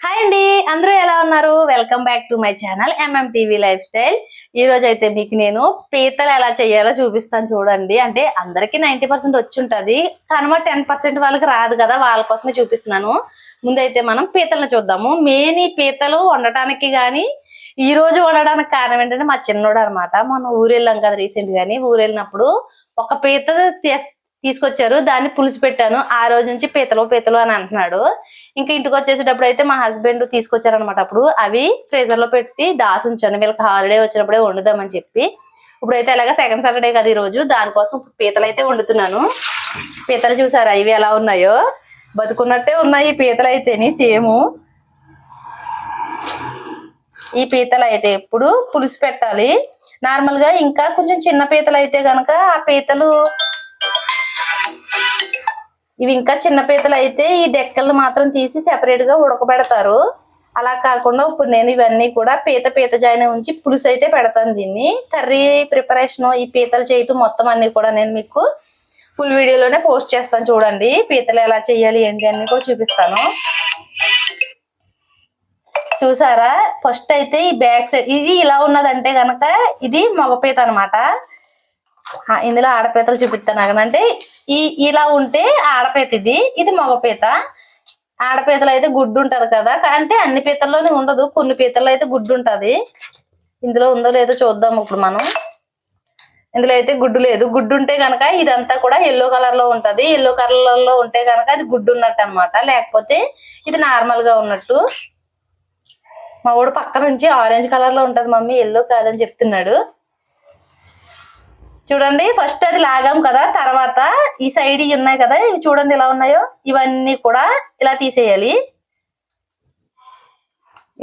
Hi అండి అందరూ ఎలా ఉన్నారు? Welcome back to my channel MM TV lifestyle ఈ రోజు అయితే మీకు నేను పీతలు ఎలా చేయాలో చూపిస్తాను చూడండి. అంటే అందరికి నైన్టీ పర్సెంట్ వచ్చి ఉంటది కానీ టెన్ పర్సెంట్ వాళ్ళకి రాదు కదా వాళ్ళ కోసమే చూపిస్తున్నాను. ముందైతే మనం పీతలను చూద్దాము. మెయిన్ ఈ పీతలు వండటానికి కానీ ఈ రోజు వండడానికి కారణం ఏంటంటే మా చిన్నోడు అనమాట మనం ఊరు వెళ్ళాం కదా రీసెంట్ గాని ఊరు వెళ్ళినప్పుడు ఒక పీత తీసుకొచ్చారు. దాన్ని పులుసు పెట్టాను. ఆ రోజు నుంచి పీతలు పీతలు అని అంటున్నాడు. ఇంకా ఇంటికి వచ్చేసేటప్పుడు అయితే మా హస్బెండ్ తీసుకొచ్చారనమాట అప్పుడు. అవి ఫ్రీజర్లో పెట్టి దాసి ఉంచాను. వీళ్ళకి హాలిడే వచ్చినప్పుడే వండుదామని చెప్పి. ఇప్పుడైతే అలాగా సెకండ్ సాటర్డే కదా ఈ రోజు. దానికోసం పీతలు అయితే వండుతున్నాను. పీతలు చూసారా? ఇవి ఎలా ఉన్నాయో? బతుకున్నట్టే ఉన్నాయి ఈ పీతలు అయితేని సేమ్. ఈ పీతలు అయితే ఎప్పుడు పులుసు పెట్టాలి. నార్మల్గా ఇంకా కొంచెం చిన్న పీతలు అయితే గనక ఆ పీతలు ఇవి ఇంకా చిన్న పీతలు అయితే ఈ డెక్కలను మాత్రం తీసి సెపరేట్గా ఉడకబెడతారు. అలా కాకుండా ఇప్పుడు నేను ఇవన్నీ కూడా పీత పీత జాయిన్ ఉంచి పులుసు అయితే పెడతాను దీన్ని. కర్రీ ప్రిపరేషన్ ఈ పీతలు చేయటం మొత్తం అన్ని కూడా నేను మీకు ఫుల్ వీడియోలోనే పోస్ట్ చేస్తాను చూడండి. పీతలు ఎలా చేయాలి ఏంటి అన్ని కూడా చూపిస్తాను. చూసారా? ఫస్ట్ అయితే ఈ బ్యాక్ సైడ్ ఇది ఇలా ఉన్నదంటే కనుక ఇది మగపీత అనమాట ఇందులో ఆడపీతలు చూపిస్తాను అంటే ఈ ఇలా ఉంటే ఆడపీత ఇది ఇది మగపీత. ఆడపీతలు అయితే గుడ్డు ఉంటది కదా అంటే అన్ని పీతల్లోనే ఉండదు కొన్ని పీతల్లో అయితే గుడ్డు ఉంటది. ఇందులో ఉందో లేదో చూద్దాం ఇప్పుడు మనం. ఇందులో అయితే గుడ్డు లేదు. గుడ్డు ఉంటే గనక ఇదంతా కూడా ఎల్లో కలర్లో ఉంటది. ఎల్లో కలర్లో ఉంటే గనక అది గుడ్డు ఉన్నట్టు అన్నమాట. లేకపోతే ఇది నార్మల్గా ఉన్నట్టు. మా వాడు పక్క నుంచి ఆరెంజ్ కలర్లో ఉంటది మమ్మీ ఎల్లో కాదని చెప్తున్నాడు. చూడండి ఫస్ట్ అది లాగాం కదా తర్వాత ఈ సైడ్ ఇవి ఉన్నాయి కదా ఇవి చూడండి ఎలా ఉన్నాయో ఇవన్నీ కూడా ఇలా తీసేయాలి.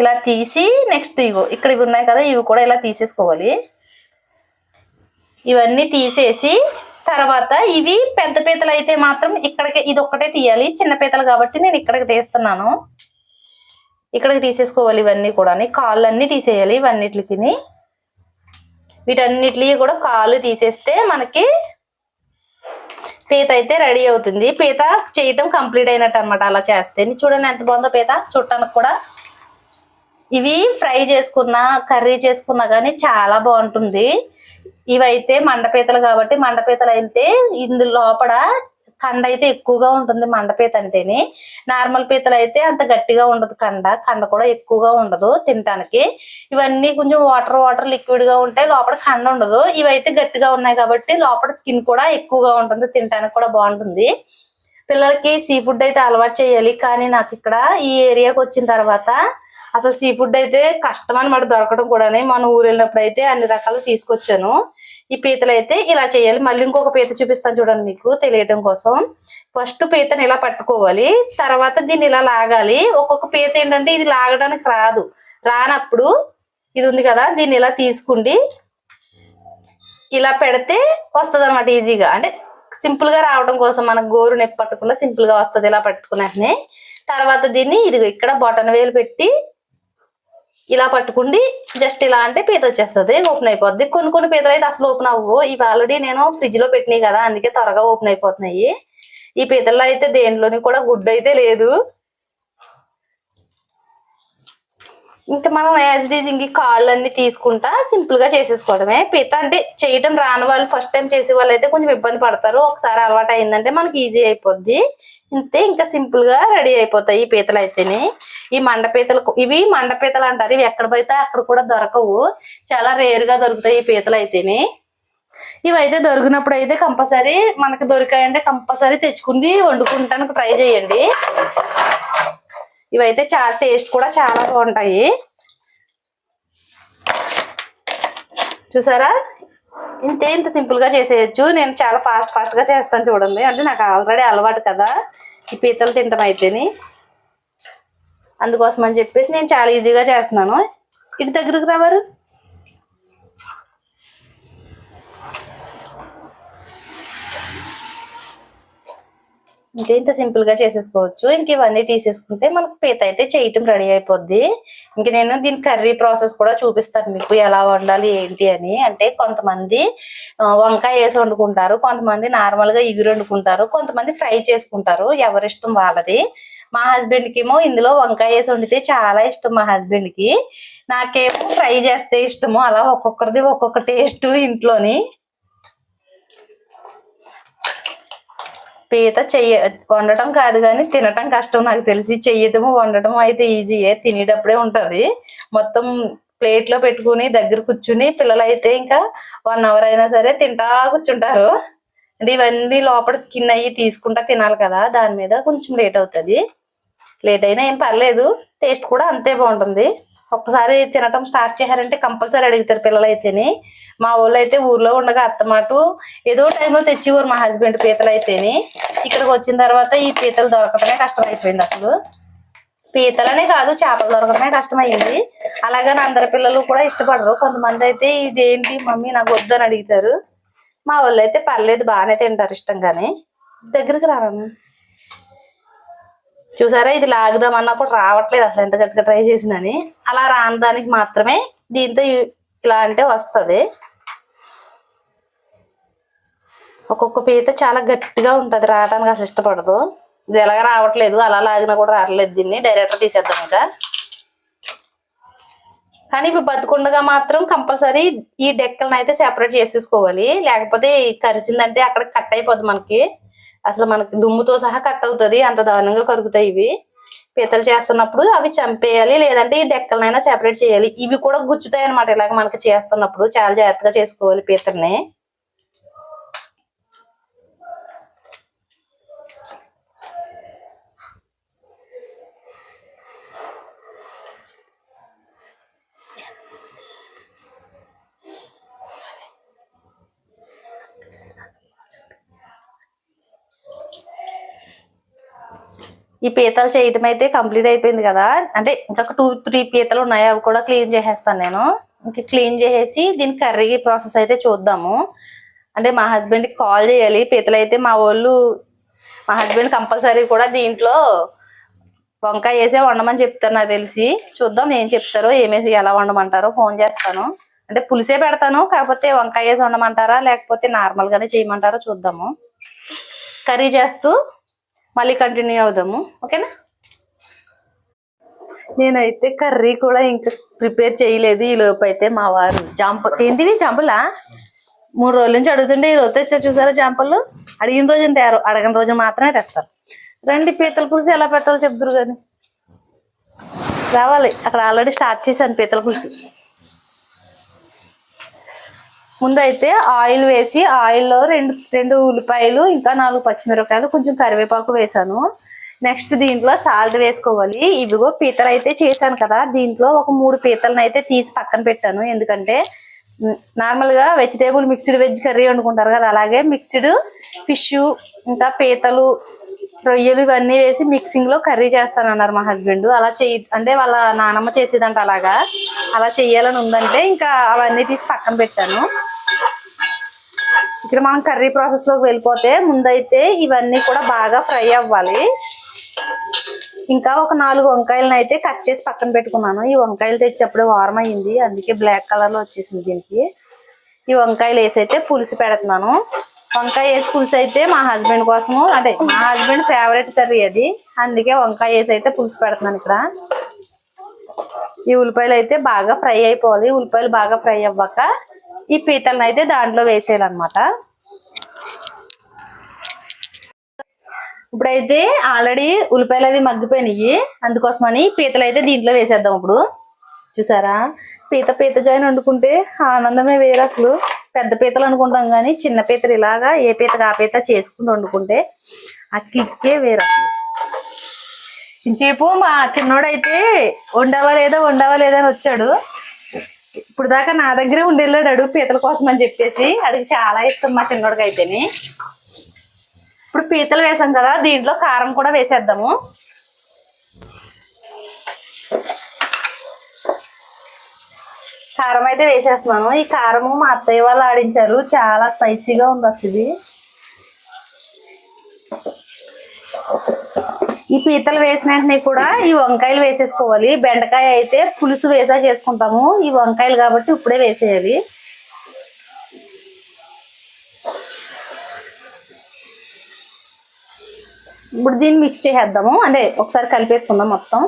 ఇలా తీసి నెక్స్ట్ ఇగో ఇక్కడ ఇవి ఉన్నాయి కదా ఇవి కూడా ఇలా తీసేసుకోవాలి. ఇవన్నీ తీసేసి తర్వాత ఇవి పెద్ద పీతలు అయితే మాత్రం ఇక్కడికి ఇది ఒక్కటే తీయాలి. చిన్న పీతలు కాబట్టి నేను ఇక్కడికి తీస్తున్నాను. ఇక్కడికి తీసేసుకోవాలి ఇవన్నీ కూడా కాళ్ళన్నీ తీసేయాలి ఇవన్నిటికి తిని వీటన్నిటి కూడా కాలు తీసేస్తే మనకి పీత అయితే రెడీ అవుతుంది. పీత చేయటం కంప్లీట్ అయినట్టు అనమాట అలా చేస్తే. చూడండి ఎంత బాగుందో పీత. చుట్టానికి కూడా ఇవి ఫ్రై చేసుకున్నా కర్రీ చేసుకున్నా కానీ చాలా బాగుంటుంది. ఇవైతే మండపీతలు కాబట్టి మండపీతలు అయితే ఇందు లోపల కండ అయితే ఎక్కువగా ఉంటుంది మండపీత అంటేనే. నార్మల్ పీతలు అయితే అంత గట్టిగా ఉండదు కండ. కండ కూడా ఎక్కువగా ఉండదు తినటానికి. ఇవన్నీ కొంచెం వాటర్ వాటర్ లిక్విడ్గా ఉంటాయి. లోపల కండ ఉండదు. ఇవైతే గట్టిగా ఉన్నాయి కాబట్టి లోపల స్కిన్ కూడా ఎక్కువగా ఉంటుంది. తినటానికి కూడా బాగుంటుంది. పిల్లలకి సీ ఫుడ్ అయితే అలవాటు చేయాలి. కానీ నాకు ఇక్కడ ఈ ఏరియాకి వచ్చిన తర్వాత అసలు సీ ఫుడ్ అయితే కష్టం అనమాట దొరకడం కూడా మన ఊరు వెళ్ళినప్పుడు అయితే అన్ని రకాలు తీసుకొచ్చాను. ఈ పీతలు అయితే ఇలా చేయాలి. మళ్ళీ ఇంకొక పీత చూపిస్తాను చూడండి మీకు తెలియడం కోసం. ఫస్ట్ పీతను ఇలా పట్టుకోవాలి. తర్వాత దీన్ని ఇలా లాగాలి. ఒక్కొక్క పీత ఏంటంటే ఇది లాగడానికి రాదు. రానప్పుడు ఇది ఉంది కదా దీన్ని ఇలా తీసుకుండి ఇలా పెడితే వస్తుంది అనమాట ఈజీగా. అంటే సింపుల్గా రావడం కోసం మనకు గోరు నొప్పి పట్టకుండా సింపుల్గా వస్తుంది ఇలా పట్టుకునే తర్వాత దీన్ని ఇది ఇక్కడ బొటన వేలు పెట్టి ఇలా పట్టుకుండి జస్ట్ ఇలా అంటే పీత వచ్చేస్తుంది ఓపెన్ అయిపోద్ది. కొన్ని కొన్ని పీతలు అయితే అసలు ఓపెన్ అవ్వవు. ఇవి ఆల్రెడీ నేను ఫ్రిడ్జ్లో పెట్టినాయి కదా అందుకే త్వరగా ఓపెన్ అయిపోతున్నాయి. ఈ పీతల్లో అయితే దేంట్లోని కూడా గుడ్డు అయితే లేదు. ఇంకా మనం యాజ్ డీజ్ ఇంక కాళ్ళు అన్ని తీసుకుంటా సింపుల్గా చేసేసుకోవడమే. పీత అంటే చేయటం రాని వాళ్ళు ఫస్ట్ టైం చేసే వాళ్ళు అయితే కొంచెం ఇబ్బంది పడతారు. ఒకసారి అలవాటు అయిందంటే మనకి ఈజీ అయిపోద్ది. ఇంతే ఇంకా సింపుల్గా రెడీ అయిపోతాయి ఈ పీతలు అయితేనే ఈ మండపీతలు ఇవి మండపీతలు అంటారు. ఇవి ఎక్కడ పోయితే అక్కడ కూడా దొరకవు. చాలా రేరుగా దొరుకుతాయి ఈ పీతలు అయితేనే. ఇవైతే దొరికినప్పుడు అయితే కంపల్సరీ మనకి దొరికాయంటే కంపల్సరీ తెచ్చుకుని వండుకుంటానికి ట్రై చేయండి. ఇవైతే చాలా టేస్ట్ కూడా చాలా బాగుంటాయి. చూసారా? ఇంతే ఇంత సింపుల్గా చేసేయచ్చు. నేను చాలా ఫాస్ట్ ఫాస్ట్గా చేస్తాను చూడండి. అంటే నాకు ఆల్రెడీ అలవాటు కదా ఈ పీతలు తింటాం అయితేని. అందుకోసం అని చెప్పేసి నేను చాలా ఈజీగా చేస్తున్నాను. ఇటు దగ్గరకు రావారు? ఇంకా ఇంత సింపుల్గా చేసేసుకోవచ్చు. ఇంక ఇవన్నీ తీసేసుకుంటే మనకు పీత అయితే చేయటం రెడీ అయిపోద్ది. ఇంక నేను దీని కర్రీ ప్రాసెస్ కూడా చూపిస్తాను మీకు ఎలా వండాలి ఏంటి అని. అంటే కొంతమంది వంకాయ వేసి వండుకుంటారు కొంతమంది నార్మల్గా ఇగురు వండుకుంటారు కొంతమంది ఫ్రై చేసుకుంటారు ఎవరిష్టం వాళ్ళది. మా హస్బెండ్కి ఏమో ఇందులో వంకాయ వేసి వండితే చాలా ఇష్టం మా హస్బెండ్కి. నాకేమో ఫ్రై చేస్తే ఇష్టము అలా ఒక్కొక్కరిది ఒక్కొక్క టేస్ట్ ఇంట్లోని. పీత చెయ్య వండటం కాదు కానీ తినటం కష్టం నాకు తెలిసి. చెయ్యటము వండటం అయితే ఈజీయే తినేటప్పుడే ఉంటుంది. మొత్తం ప్లేట్లో పెట్టుకుని దగ్గర కూర్చుని పిల్లలు అయితే ఇంకా వన్ అవర్ అయినా సరే తింటా కూర్చుంటారు. అంటే ఇవన్నీ లోపల స్కిన్ అయ్యి తీసుకుంటా తినాలి కదా దాని మీద కొంచెం లేట్ అవుతుంది. లేట్ అయినా ఏం పర్లేదు టేస్ట్ కూడా అంతే బాగుంటుంది. ఒక్కసారి తినటం స్టార్ట్ చేశారంటే కంపల్సరీ అడుగుతారు పిల్లలు అయితేనే మా ఊళ్ళో అయితే ఊర్లో ఉండగా అత్తమాటు ఏదో టైంలో తెచ్చేవారు మా హస్బెండ్ పీతలు అయితేనే ఇక్కడికి వచ్చిన తర్వాత ఈ పీతలు దొరకటమే కష్టం అయిపోయింది అసలు. పీతలనే కాదు చేపలు దొరకడమే కష్టమైంది. అలాగని అందరి పిల్లలు కూడా ఇష్టపడరు. కొంతమంది అయితే ఇదేంటి మమ్మీ నాకు వద్దని అడుగుతారు. మా వాళ్ళు అయితే పర్లేదు బాగానే తింటారు ఇష్టంగానే. దగ్గరికి రాను చూసారా? ఇది లాగుదాం అన్నప్పుడు రావట్లేదు అసలు ఎంత గట్టిగా ట్రై చేసినని. అలా రాని దానికి మాత్రమే దీంతో ఇలా అంటే వస్తుంది. ఒక్కొక్క పీత చాలా గట్టిగా ఉంటుంది రావడానికి అసలు ఇష్టపడదు. ఇది ఎలాగ రావట్లేదు అలా లాగినా కూడా రావట్లేదు దీన్ని. డైరెక్ట్గా తీసేద్దాం ఇంకా. కానీ ఇవి బతుకుండగా మాత్రం కంపల్సరీ ఈ డెక్కలను అయితే సెపరేట్ చేసేసుకోవాలి. లేకపోతే కరిసిందంటే అక్కడ కట్ అయిపోద్ది మనకి. అసలు మనకి దుమ్ముతో సహా కట్ అవుతుంది అంత దారుణంగా కరుగుతాయి ఇవి. పీతలు చేస్తున్నప్పుడు అవి చంపేయాలి లేదంటే ఈ డెక్కలనైనా సెపరేట్ చేయాలి. ఇవి కూడా గుచ్చుతాయి అనమాట ఇలాగ మనకి చేస్తున్నప్పుడు. చాలా జాగ్రత్తగా చేసుకోవాలి పీతల్ని. ఈ పీతలు చేయటం అయితే కంప్లీట్ అయిపోయింది కదా. అంటే ఇంకొక టూ త్రీ పీతలు ఉన్నాయి అవి కూడా క్లీన్ చేసేస్తాను నేను. ఇంక క్లీన్ చేసేసి దీని కర్రీ ప్రాసెస్ అయితే చూద్దాము. అంటే మా హస్బెండ్కి కాల్ చేయాలి. పీతలు అయితే మా వాళ్ళు మా హస్బెండ్ కంపల్సరీ కూడా దీంట్లో వంకాయ వేసే వండమని చెప్తారు నాకు తెలిసి. చూద్దాం ఏం చెప్తారో ఏమేసి ఎలా వండమంటారో ఫోన్ చేస్తాను. అంటే పులిసే పెడతాను కాకపోతే వంకాయ వేసి వండమంటారా లేకపోతే నార్మల్గానే చేయమంటారా చేయమంటారో చూద్దాము. కర్రీ చేస్తూ మళ్ళీ కంటిన్యూ అవుదాము. ఓకేనా? నేనైతే కర్రీ కూడా ఇంకా ప్రిపేర్ చేయలేదు. ఈ లోపు అయితే మా వారు జాంప ఏంటివి జాంపులా? మూడు రోజుల నుంచి అడుగుతుంటే ఈ రోజు తెచ్చారు చూసారా జాంపలు? అడిగిన రోజు తయారు అడగని రోజు మాత్రమే తెస్తారు. రండి పీతల పులుసు ఎలా పెట్టాలో చెప్తారు కానీ రావాలి. అక్కడ ఆల్రెడీ స్టార్ట్ చేశాను పీతల పులుసు. ముందైతే ఆయిల్ వేసి ఆయిల్లో రెండు రెండు ఉల్లిపాయలు ఇంకా నాలుగు పచ్చిమిరపకాయలు కొంచెం కరివేపాకు వేసాను. నెక్స్ట్ దీంట్లో సాల్ట్ వేసుకోవాలి. ఇదిగో పీతలు అయితే చేశాను కదా. దీంట్లో ఒక మూడు పీతలను అయితే తీసి పక్కన పెట్టాను. ఎందుకంటే నార్మల్గా వెజిటేబుల్ మిక్స్డ్ వెజ్ కర్రీ వండుకుంటారు కదా. అలాగే మిక్స్డ్ ఫిష్ ఇంకా పీతలు రొయ్యలు ఇవన్నీ వేసి మిక్సింగ్లో కర్రీ చేస్తానన్నారు మా హస్బెండ్ అలా చెయ్యి అంటే వాళ్ళ నానమ్మ చేసేదంట అలాగా. అలా చెయ్యాలని ఉందంటే ఇంకా అవన్నీ తీసి పక్కన పెట్టాను. ఇక్కడ మనం కర్రీ ప్రాసెస్లోకి వెళ్ళిపోతే ముందైతే ఇవన్నీ కూడా బాగా ఫ్రై అవ్వాలి. ఇంకా ఒక నాలుగు వంకాయలను అయితే కట్ చేసి పక్కన పెట్టుకున్నాను. ఈ వంకాయలు తెచ్చినప్పుడు వారం అయ్యింది. అందుకే బ్లాక్ కలర్లో వచ్చేసింది దీనికి. ఈ వంకాయలు వేసి అయితే పులుసు పెడుతున్నాను. వంకాయ వేసి పులుసు అయితే మా హస్బెండ్ కోసము అంటే మా హస్బెండ్ ఫేవరెట్ కర్రీ అది. అందుకే వంకాయ వేసి అయితే పులుసు పెడుతున్నాను ఇక్కడ. ఈ ఉల్లిపాయలు అయితే బాగా ఫ్రై అయిపోవాలి. ఉల్లిపాయలు బాగా ఫ్రై అవ్వక ఈ పీతలను అయితే దాంట్లో వేసేయాలన్నమాట. ఇప్పుడైతే ఆల్రెడీ ఉల్లిపాయలు అవి మగ్గిపోయినాయి. అందుకోసమని పీతలు అయితే దీంట్లో వేసేద్దాం ఇప్పుడు. చూసారా? పీత పీత జాయిన్ వండుకుంటే ఆనందమే వేరు అసలు. పెద్ద పీతలు అనుకుంటాం కానీ చిన్న పీతలు ఇలాగా ఏ పీత ఆ పీత చేసుకుని వండుకుంటే ఆ కిక్కే వేరు అసలు. ఇంచేపు మా చిన్నోడైతే వండవా లేదా వండవా లేదా అని వచ్చాడు. ఇప్పుడు దాకా నా దగ్గరే ఉండేళ్ళాడు అడుగు పీతల కోసం అని చెప్పేసి. అడిగి చాలా ఇష్టం మా చిన్నోడికి అయితేనే ఇప్పుడు పీతలు వేసాం కదా దీంట్లో కారం కూడా వేసేద్దాము. కారం అయితే వేసేస్తున్నాను. ఈ కారము మా అత్తయ్య వాళ్ళు ఆడించారు. చాలా స్పైసీగా ఉంది అసలు ఇది. ఈ పీతలు వేసిన వెంటనే కూడా ఈ వంకాయలు వేసేసుకోవాలి. బెండకాయ అయితే పులుసు వేసా వేసుకుంటాము ఈ వంకాయలు కాబట్టి ఇప్పుడే వేసేయాలి. ఇప్పుడు దీన్ని మిక్స్ చేసేద్దాము. అంటే ఒకసారి కలిపేసుకుందాం మొత్తం.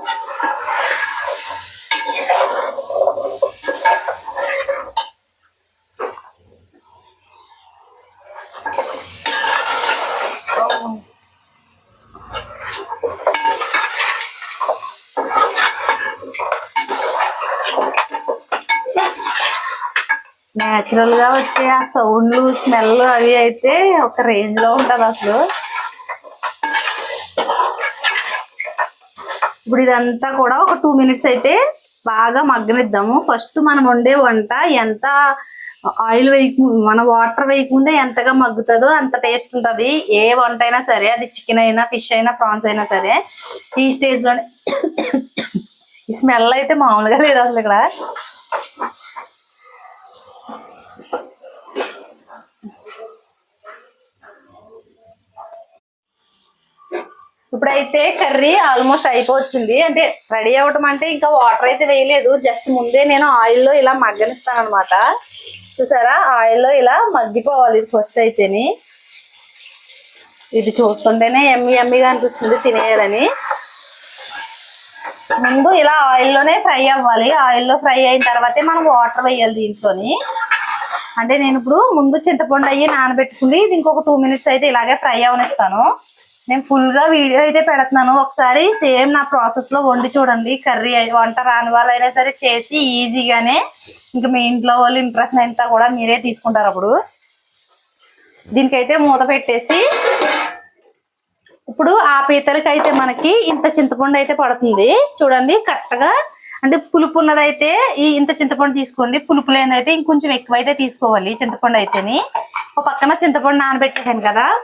న్యాచురల్గా వచ్చే ఆ సౌండ్లు స్మెల్ అవి అయితే ఒక రేంజ్లో ఉంటది అసలు. ఇప్పుడు ఇదంతా కూడా ఒక టూ మినిట్స్ అయితే బాగా మగ్గనిద్దాము. ఫస్ట్ మనం వండే వంట ఎంత ఆయిల్ వేయకు మన వాటర్ వేయకుండా ఎంతగా మగ్గుతుందో అంత టేస్ట్ ఉంటుంది. ఏ వంట అయినా సరే అది చికెన్ అయినా ఫిష్ అయినా ప్రాన్స్ అయినా సరే ఈ స్టేజ్లోనే ఈ స్మెల్ అయితే మామూలుగా లేదు అసలు ఇక్కడ. ఇప్పుడైతే కర్రీ ఆల్మోస్ట్ అయిపోవచ్చింది. అంటే రెడీ అవ్వటం అంటే ఇంకా వాటర్ అయితే వేయలేదు. జస్ట్ ముందే నేను ఆయిల్లో ఇలా మగ్గనిస్తాను అనమాట చూసారా? ఆయిల్లో ఇలా మగ్గిపోవాలి ఇది ఫస్ట్ అయితేని. ఇది చూస్తుంటేనే ఎమ్మి ఎమ్మిగా అనిపిస్తుంది తినేయాలని. ముందు ఇలా ఆయిల్లోనే ఫ్రై అవ్వాలి. ఆయిల్లో ఫ్రై అయిన తర్వాతే మనం వాటర్ వేయాలి దీంట్లోని. అంటే నేను ఇప్పుడు ముందు చింతపండు అయ్యి నానబెట్టుకుని ఇది ఇంకొక టూ మినిట్స్ అయితే ఇలాగే ఫ్రై అవనిస్తాను. నేను ఫుల్గా వీడియో అయితే పెడుతున్నాను. ఒకసారి సేమ్ నా ప్రాసెస్లో వండి చూడండి. కర్రీ అయి- వంట రాని వాళ్ళైనా సరే చేసి ఈజీగానే ఇంకా మీ ఇంట్లో వాళ్ళు ఇంట్రెస్ట్ అంతా కూడా మీరే తీసుకుంటారు అప్పుడు. దీనికైతే మూత పెట్టేసి ఇప్పుడు ఆ పీతలకి అయితే మనకి ఇంత చింతపండు అయితే పడుతుంది. చూడండి కరెక్ట్గా అంటే పులుపు ఉన్నదైతే ఈ ఇంత చింతపండు తీసుకోండి. పులుపు లేనిదైతే ఇంకొంచెం ఎక్కువ అయితే తీసుకోవాలి చింతపండు అయితేని. ఒక పక్కన చింతపండు నానబెట్టాను కదా.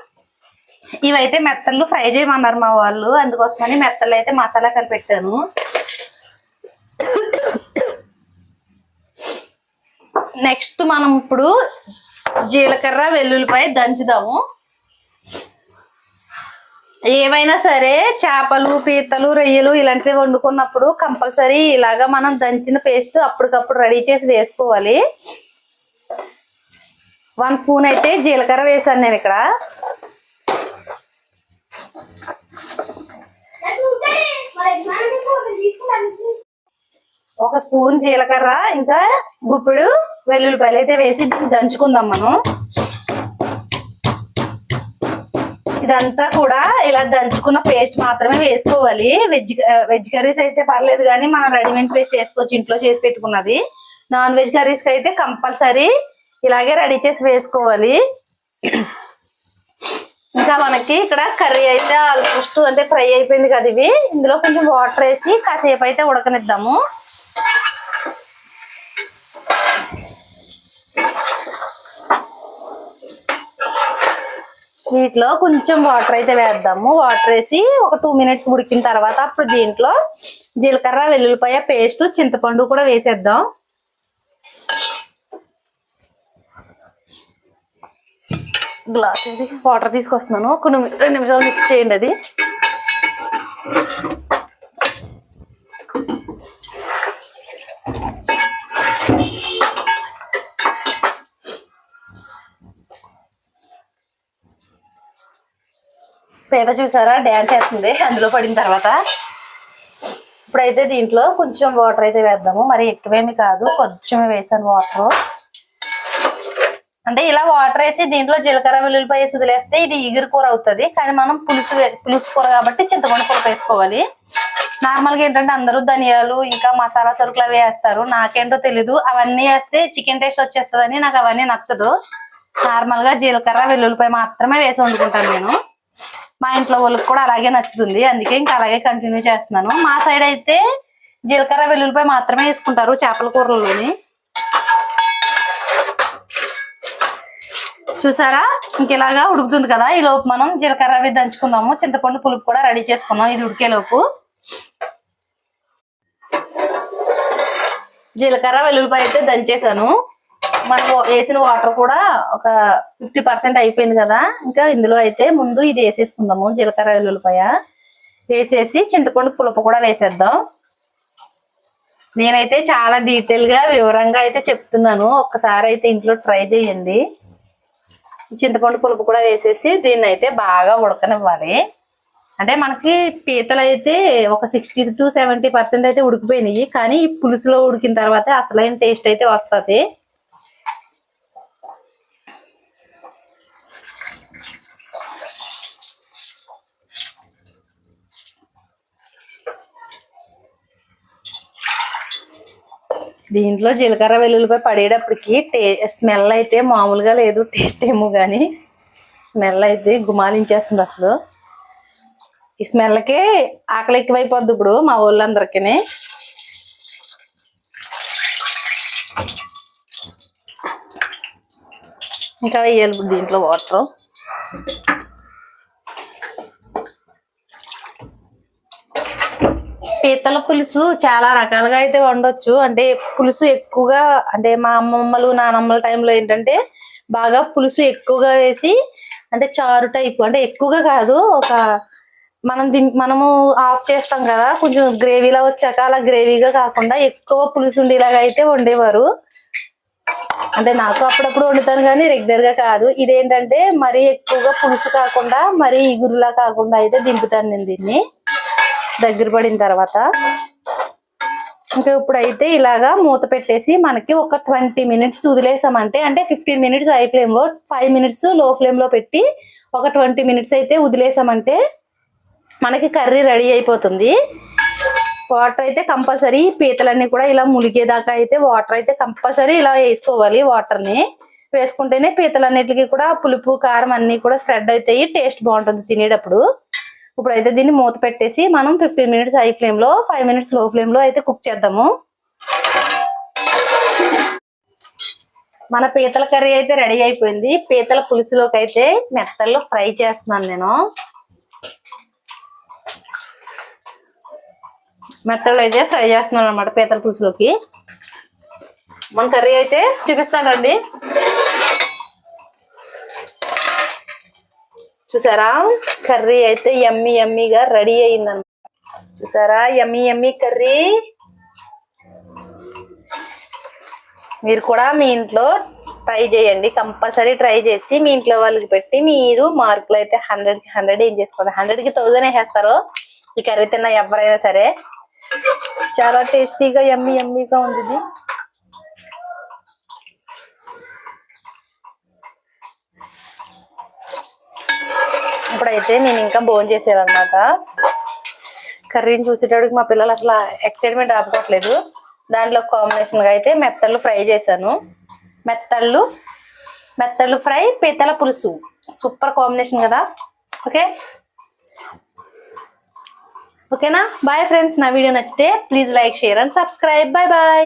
ఇవైతే మెత్తలు ఫ్రై చేయమన్నారు మా వాళ్ళు. అందుకోసమని మెత్తలు అయితే మసాలా కలిపెట్టాను. నెక్స్ట్ మనం ఇప్పుడు జీలకర్ర వెల్లుల్లిపాయ దంచుదాము. ఏవైనా సరే చేపలు పీతలు రొయ్యలు ఇలాంటివి వండుకున్నప్పుడు కంపల్సరీ ఇలాగా మనం దంచిన పేస్ట్ అప్పటికప్పుడు రెడీ చేసి వేసుకోవాలి. వన్ స్పూన్ అయితే జీలకర్ర వేసాను నేను ఇక్కడ. ఒక స్పూన్ జీలకర్ర ఇంకా గుప్పుడు వెల్లుల్లిపాయలు అయితే వేసి దంచుకుందాం మనం. ఇదంతా కూడా ఇలా దంచుకున్న పేస్ట్ మాత్రమే వేసుకోవాలి. వెజ్ వెజ్ కర్రీస్ అయితే పర్లేదు కానీ మనం రెడీమేడ్ పేస్ట్ వేసుకోవచ్చు ఇంట్లో చేసి పెట్టుకున్నది. నాన్ వెజ్ కర్రీస్ అయితే కంపల్సరీ ఇలాగే రెడీ చేసి వేసుకోవాలి. ఇంకా మనకి ఇక్కడ కర్రీ అయితే ఆల్మోస్ట్ అంటే ఫ్రై అయిపోయింది కదా ఇవి. ఇందులో కొంచెం వాటర్ వేసి కాసేపు అయితే ఉడకనిద్దాము. వీటిలో కొంచెం వాటర్ అయితే వేద్దాము. వాటర్ వేసి ఒక టూ మినిట్స్ ఉడికిన తర్వాత అప్పుడు దీంట్లో జీలకర్ర వెల్లుల్లిపాయ పేస్ట్ చింతపండు కూడా వేసేద్దాం. గ్లాస్ ఇది వాటర్ తీసుకొస్తున్నాను. ఒక రెండు నిమిషాలు మిక్స్ చేయండి అది. పేద చూసారా? డ్యాన్స్ వేస్తుంది అందులో పడిన తర్వాత ఇప్పుడైతే దీంట్లో కొంచెం వాటర్ అయితే వేద్దాము. మరి ఎక్కువేమి కాదు. కొంచెమే వేసాను వాటర్ అంటే ఇలా వాటర్ వేసి దీంట్లో జీలకర్ర వెల్లుల్లిపాయ వేసి వదిలేస్తే ఇది ఇగురు కూర అవుతుంది. కానీ మనం పులుసు వే- పులుసు కూర కాబట్టి చింతపండు కూర వేసుకోవాలి. నార్మల్గా ఏంటంటే అందరూ ధనియాలు ఇంకా మసాలా సరుకులు అవి వేస్తారు. నాకేంటో తెలీదు. అవన్నీ వేస్తే చికెన్ టేస్ట్ వచ్చేస్తుందని నాకు అవన్నీ నచ్చదు. నార్మల్గా జీలకర్ర వెల్లుల్లిపాయ మాత్రమే వేసి వండుకుంటాను నేను. మా ఇంట్లో వాళ్ళకి కూడా అలాగే నచ్చుతుంది. అందుకే ఇంకా అలాగే కంటిన్యూ చేస్తున్నాను. మా సైడ్ అయితే జీలకర్ర వెల్లుల్లిపై మాత్రమే వేసుకుంటారు చేపల కూరలోని చూసారా? ఇంక ఇలాగా ఉడుకుతుంది కదా? ఈ లోపు మనం జీలకర్ర అవి దంచుకుందాము. చింతపండు పులుపు కూడా రెడీ చేసుకుందాం. ఇది ఉడికే లోపు. జీలకర్ర వెల్లుల్లిపాయ అయితే దంచేసాను మనం వేసిన వాటర్ కూడా ఒక ఫిఫ్టీ పర్సెంట్ అయిపోయింది కదా. ఇంకా ఇందులో అయితే ముందు ఇది వేసేసుకుందాము జీలకర్ర వెల్లుల్లిపాయ. వేసేసి చింతపండు పులుపు కూడా వేసేద్దాం. నేనైతే చాలా డీటెయిల్గా వివరంగా అయితే చెప్తున్నాను. ఒక్కసారి అయితే ఇంట్లో ట్రై చేయండి. చింతపండు పులుపు కూడా వేసేసి దీన్ని అయితే బాగా ఉడకనివ్వాలి. అంటే మనకి పీతలు అయితే ఒక సిక్స్టీ టు సెవెంటీ పర్సెంట్ అయితే ఉడికిపోయినాయి. కానీ ఈ పులుసులో ఉడికిన తర్వాత అసలైన టేస్ట్ అయితే వస్తుంది. దీంట్లో జీలకర్ర వెల్లుల్లిపై పడేటప్పటికి టే స్మెల్ అయితే మామూలుగా లేదు టేస్ట్ ఏమో కానీ స్మెల్ అయితే గుమాలించేస్తుంది అసలు. ఈ స్మెల్కే ఆకలి ఎక్కువైపోద్ది ఇప్పుడు మా ఊళ్ళందరికీ ఇంకా వేయాలి ఇప్పుడు దీంట్లో వాటర్. పీతల పులుసు చాలా రకాలుగా అయితే వండొచ్చు. అంటే పులుసు ఎక్కువగా అంటే మా అమ్మమ్మలు నానమ్మల టైంలో ఏంటంటే బాగా పులుసు ఎక్కువగా వేసి అంటే చారు టైప్ అంటే ఎక్కువగా కాదు ఒక మనం దిం మనము ఆఫ్ చేస్తాం కదా కొంచెం గ్రేవీలా వచ్చాక అలా గ్రేవీగా కాకుండా ఎక్కువ పులుసు ఉండేలాగా అయితే వండేవారు. అంటే నాకు అప్పుడప్పుడు వండుతాను కానీ రెగ్యులర్గా కాదు. ఇదేంటంటే మరీ ఎక్కువగా పులుసు కాకుండా మరీ ఇగురులా కాకుండా అయితే దింపుతాను నేను దీన్ని. దగ్గర పడిన తర్వాత ఇంకా ఇప్పుడైతే ఇలాగా మూత పెట్టేసి మనకి ఒక ట్వంటీ మినిట్స్ వదిలేసామంటే అంటే ఫిఫ్టీన్ మినిట్స్ హై ఫ్లేమ్లో ఫైవ్ మినిట్స్లో ఫ్లేమ్లో పెట్టి ఒక ట్వంటీ మినిట్స్ అయితే వదిలేసామంటే మనకి కర్రీ రెడీ అయిపోతుంది. వాటర్ అయితే కంపల్సరీ పీతలన్నీ కూడా ఇలా మునిగేదాకా అయితే వాటర్ అయితే కంపల్సరీ ఇలా వేసుకోవాలి వాటర్ని. వేసుకుంటేనే పీతలన్నిటికీ కూడా పులుపు కారం అన్నీ కూడా స్ప్రెడ్ అవుతాయి టేస్ట్ బాగుంటుంది తినేటప్పుడు. ఇప్పుడైతే దీన్ని మూత పెట్టేసి మనం ఫిఫ్టీన్ మినిట్స్ హై ఫ్లేమ్లో ఫైవ్ మినిట్స్లో ఫ్లేమ్లో అయితే కుక్ చేద్దాము. మన పీతల కర్రీ అయితే రెడీ అయిపోయింది. పీతల పులుసులోకి అయితే మెత్తల్లో ఫ్రై చేస్తున్నాను నేను. మెత్తలు అయితే ఫ్రై చేస్తున్నాను అనమాట పీతల పులుసులోకి. మన కర్రీ అయితే చూపిస్తానండి చూసారా? కర్రీ అయితే ఎమ్మి ఎమ్మిగా రెడీ అయిందన్నమాట చూసారా? ఎమ్మి ఎమ్మి కర్రీ. మీరు కూడా మీ ఇంట్లో ట్రై చేయండి. కంపల్సరీ ట్రై చేసి మీ ఇంట్లో వాళ్ళకి పెట్టి మీరు మార్కులు అయితే హండ్రెడ్కి హండ్రెడ్ ఏం చేసుకోండి. హండ్రెడ్కి థౌజండ్ వేసేస్తారు. ఈ కర్రీ తిన్న ఎవరైనా సరే. చాలా టేస్టీగా ఎమ్మి ఎమ్మిగా ఉంది అయితే నేను ఇంకా భోజనం చేసేదన్నమాట. కర్రీని చూసేటప్పటికి మా పిల్లలు అసలు ఎక్సైట్మెంట్ ఆపుకోవట్లేదు. దాంట్లో కాంబినేషన్గా అయితే మెత్తళ్ళు ఫ్రై చేశాను. మెత్తళ్ళు మెత్తళ్ళు ఫ్రై పీతల పులుసు. సూపర్ కాంబినేషన్ కదా. ఓకే? ఓకేనా? బాయ్ ఫ్రెండ్స్ నా వీడియో నచ్చితే please like share and subscribe. Bye bye.